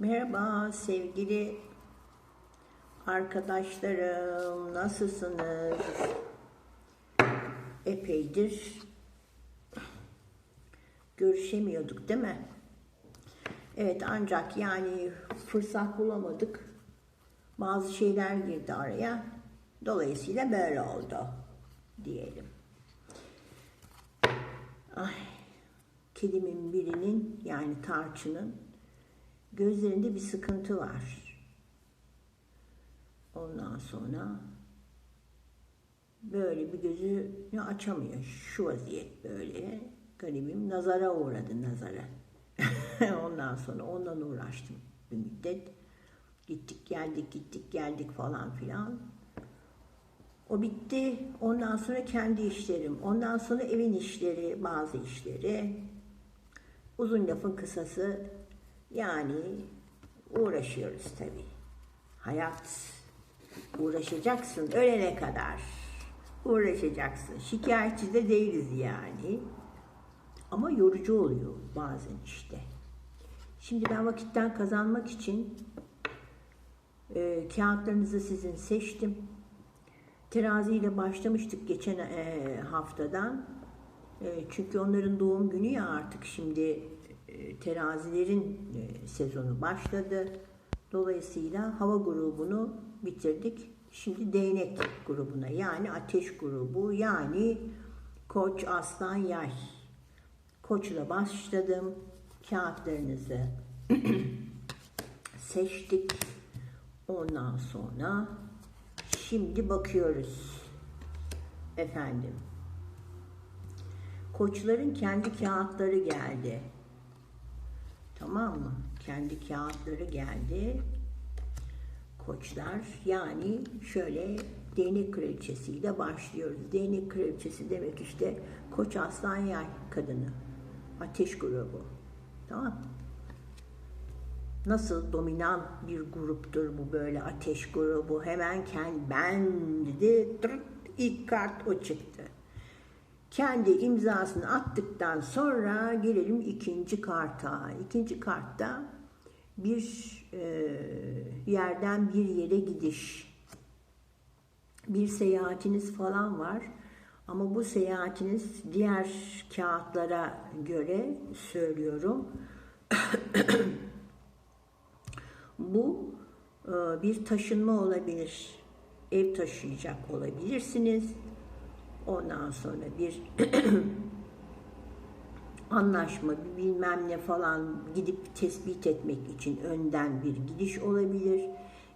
Merhaba sevgili arkadaşlarım, nasılsınız? Epeydir görüşemiyorduk değil mi? Evet ancak yani fırsat bulamadık. Bazı şeyler girdi araya. Dolayısıyla böyle oldu diyelim. Ay, kedimin birinin yani tarçının gözlerinde bir sıkıntı var. Ondan sonra böyle bir gözünü açamıyor. Şu vaziyet böyle. Garibim nazara uğradı nazara. Ondan sonra ondan uğraştım bir müddet. Gittik geldik gittik geldik falan filan. O bitti. Ondan sonra kendi işlerim. Ondan sonra evin işleri, bazı işleri. Uzun lafın kısası yani uğraşıyoruz tabii. Hayat uğraşacaksın ölene kadar. Uğraşacaksın. Şikayetçi de değiliz yani. Ama yorucu oluyor bazen işte. Şimdi ben vakitten kazanmak için e, kağıtlarınızı sizin seçtim. Terazi ile başlamıştık geçen e, haftadan. E, çünkü onların doğum günü ya artık şimdi terazilerin e, sezonu başladı. Dolayısıyla hava grubunu bitirdik. Şimdi değnek grubuna yani ateş grubu yani koç, aslan, yay. Koçla başladım. Kağıtlarınızı seçtik. Ondan sonra şimdi bakıyoruz. Efendim. Koçların kendi kağıtları geldi. Tamam mı? Kendi kağıtları geldi. Koçlar yani şöyle değnek kraliçesiyle başlıyoruz. Değnek kraliçesi demek işte koç aslan yay kadını. Ateş grubu. Tamam Nasıl dominant bir gruptur bu böyle ateş grubu. Hemen kendi ben dedi. Tırt, ilk kart o çıktı. Kendi imzasını attıktan sonra gelelim ikinci karta. İkinci kartta bir e, yerden bir yere gidiş. Bir seyahatiniz falan var. Ama bu seyahatiniz diğer kağıtlara göre söylüyorum. bu e, bir taşınma olabilir. Ev taşıyacak olabilirsiniz. Ondan sonra bir anlaşma, bir bilmem ne falan gidip tespit etmek için önden bir gidiş olabilir.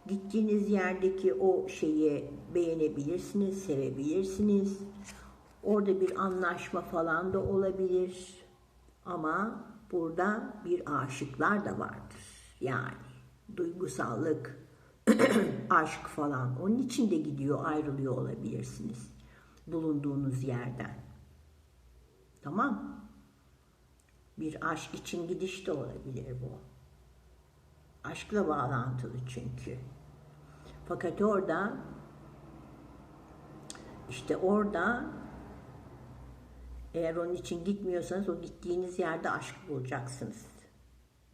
Gittiğiniz yerdeki o şeyi beğenebilirsiniz, sevebilirsiniz. Orada bir anlaşma falan da olabilir. Ama burada bir aşıklar da vardır. Yani duygusallık, aşk falan. Onun için de gidiyor, ayrılıyor olabilirsiniz. Bulunduğunuz yerden. Tamam Bir aşk için gidiş de olabilir bu. Aşkla bağlantılı çünkü. Fakat orada işte orada eğer onun için gitmiyorsanız o gittiğiniz yerde aşk bulacaksınız.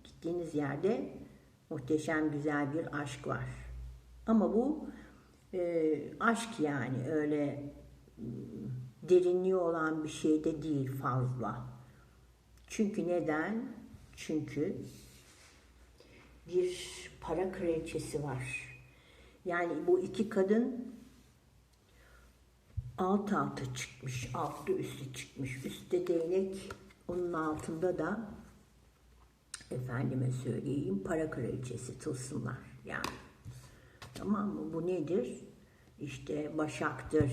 Gittiğiniz yerde muhteşem güzel bir aşk var. Ama bu e, aşk yani öyle derinliği olan bir şey de değil fazla. Çünkü neden? Çünkü bir para kraliçesi var. Yani bu iki kadın alt alta çıkmış, altı üstü çıkmış. Üstte değnek, onun altında da efendime söyleyeyim para kraliçesi tılsımlar yani. Tamam mı? Bu nedir? İşte başaktır,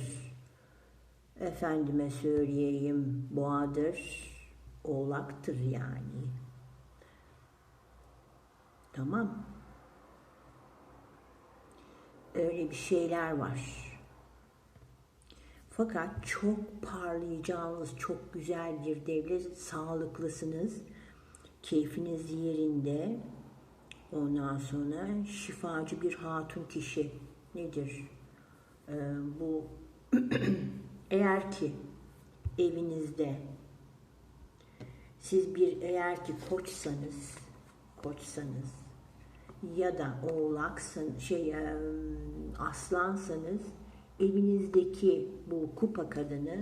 efendime söyleyeyim boğadır, oğlaktır yani. Tamam. Öyle bir şeyler var. Fakat çok parlayacağınız çok güzel bir devlet, sağlıklısınız, keyfiniz yerinde. Ondan sonra şifacı bir hatun kişi nedir? Ee, bu eğer ki evinizde siz bir eğer ki koçsanız koçsanız ya da oğlaksın şey aslansanız evinizdeki bu kupa kadını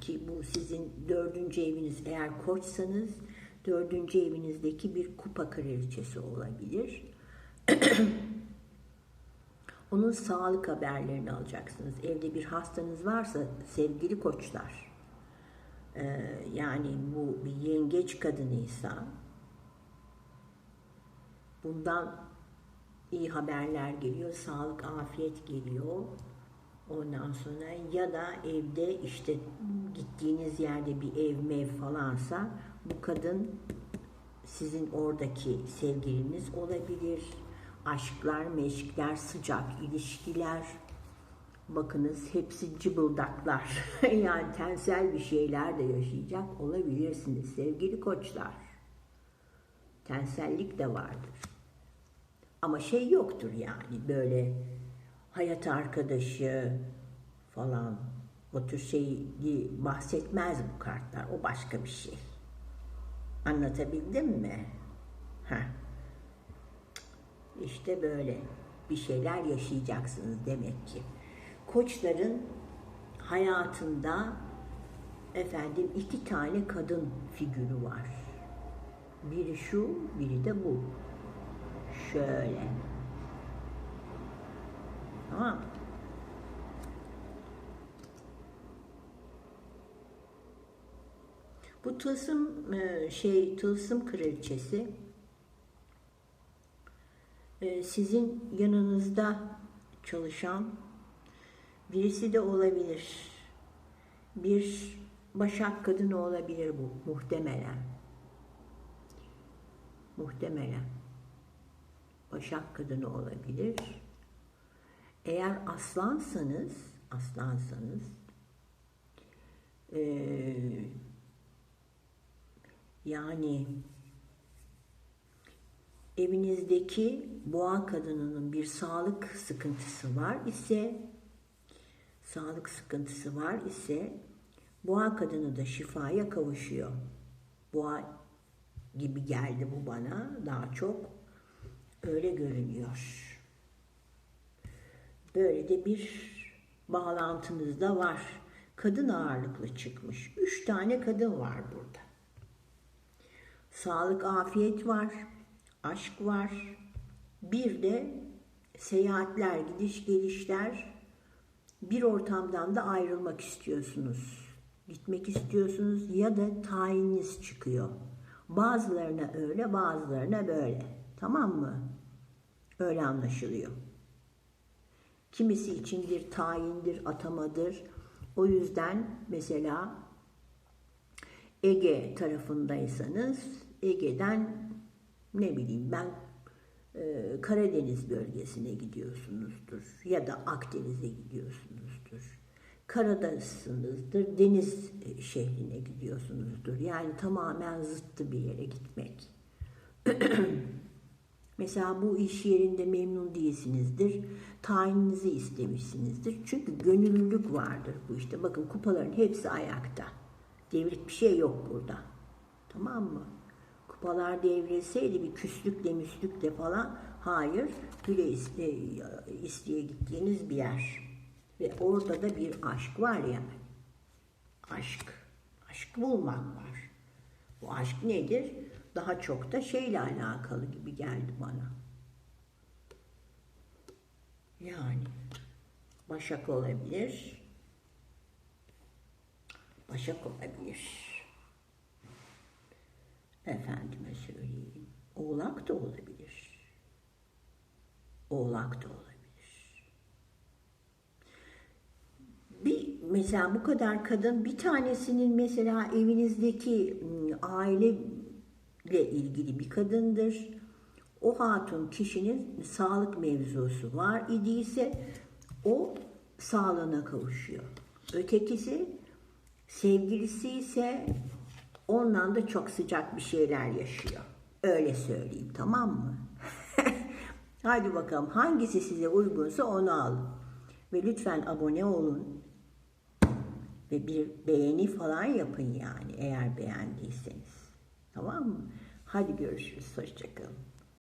ki bu sizin dördüncü eviniz eğer koçsanız dördüncü evinizdeki bir kupa kraliçesi olabilir. Onun sağlık haberlerini alacaksınız. Evde bir hastanız varsa sevgili koçlar, e, yani bu bir yengeç kadınıysa bundan iyi haberler geliyor, sağlık, afiyet geliyor. Ondan sonra ya da evde işte gittiğiniz yerde bir ev mev falansa bu kadın sizin oradaki sevgiliniz olabilir. Aşklar, meşkler, sıcak ilişkiler. Bakınız hepsi cıbıldaklar. yani tensel bir şeyler de yaşayacak olabilirsiniz sevgili koçlar. Tensellik de vardır. Ama şey yoktur yani böyle hayat arkadaşı falan o tür şeyi bahsetmez bu kartlar. O başka bir şey. Anlatabildim mi? İşte böyle bir şeyler yaşayacaksınız demek ki. Koçların hayatında efendim iki tane kadın figürü var. Biri şu, biri de bu. Şöyle. Tamam? Bu tılsım e, şey tılsım kraliçesi sizin yanınızda çalışan birisi de olabilir. Bir başak kadını olabilir bu muhtemelen. Muhtemelen. Başak kadını olabilir. Eğer aslansanız, aslansanız eee yani evinizdeki boğa kadınının bir sağlık sıkıntısı var ise sağlık sıkıntısı var ise boğa kadını da şifaya kavuşuyor. Boğa gibi geldi bu bana daha çok öyle görünüyor. Böyle de bir bağlantınız da var. Kadın ağırlıklı çıkmış. Üç tane kadın var burada. Sağlık, afiyet var, aşk var. Bir de seyahatler, gidiş gelişler. Bir ortamdan da ayrılmak istiyorsunuz. Gitmek istiyorsunuz ya da tayininiz çıkıyor. Bazılarına öyle, bazılarına böyle. Tamam mı? Öyle anlaşılıyor. Kimisi için bir tayindir, atamadır. O yüzden mesela Ege tarafındaysanız Ege'den ne bileyim ben e, Karadeniz bölgesine gidiyorsunuzdur ya da Akdeniz'e gidiyorsunuzdur. Karadasınızdır, deniz e, şehrine gidiyorsunuzdur. Yani tamamen zıttı bir yere gitmek. Mesela bu iş yerinde memnun değilsinizdir. Tayininizi istemişsinizdir. Çünkü gönüllülük vardır bu işte. Bakın kupaların hepsi ayakta. Devrik bir şey yok burada. Tamam mı? Kupalar devrilseydi bir küslükle müslükle falan hayır güle iste, isteye gittiğiniz bir yer. Ve orada da bir aşk var yani. Aşk. Aşk bulmak var. Bu aşk nedir? Daha çok da şeyle alakalı gibi geldi bana. Yani Başak olabilir. Başak olabilir. Efendime söyleyeyim. Oğlak da olabilir. Oğlak da olabilir. Bir mesela bu kadar kadın bir tanesinin mesela evinizdeki aile ile ilgili bir kadındır. O hatun kişinin sağlık mevzusu var idiyse o sağlığına kavuşuyor. Ötekisi sevgilisi ise ondan da çok sıcak bir şeyler yaşıyor. Öyle söyleyeyim tamam mı? Hadi bakalım hangisi size uygunsa onu alın. Ve lütfen abone olun. Ve bir beğeni falan yapın yani eğer beğendiyseniz. Tamam mı? Hadi görüşürüz. Hoşçakalın.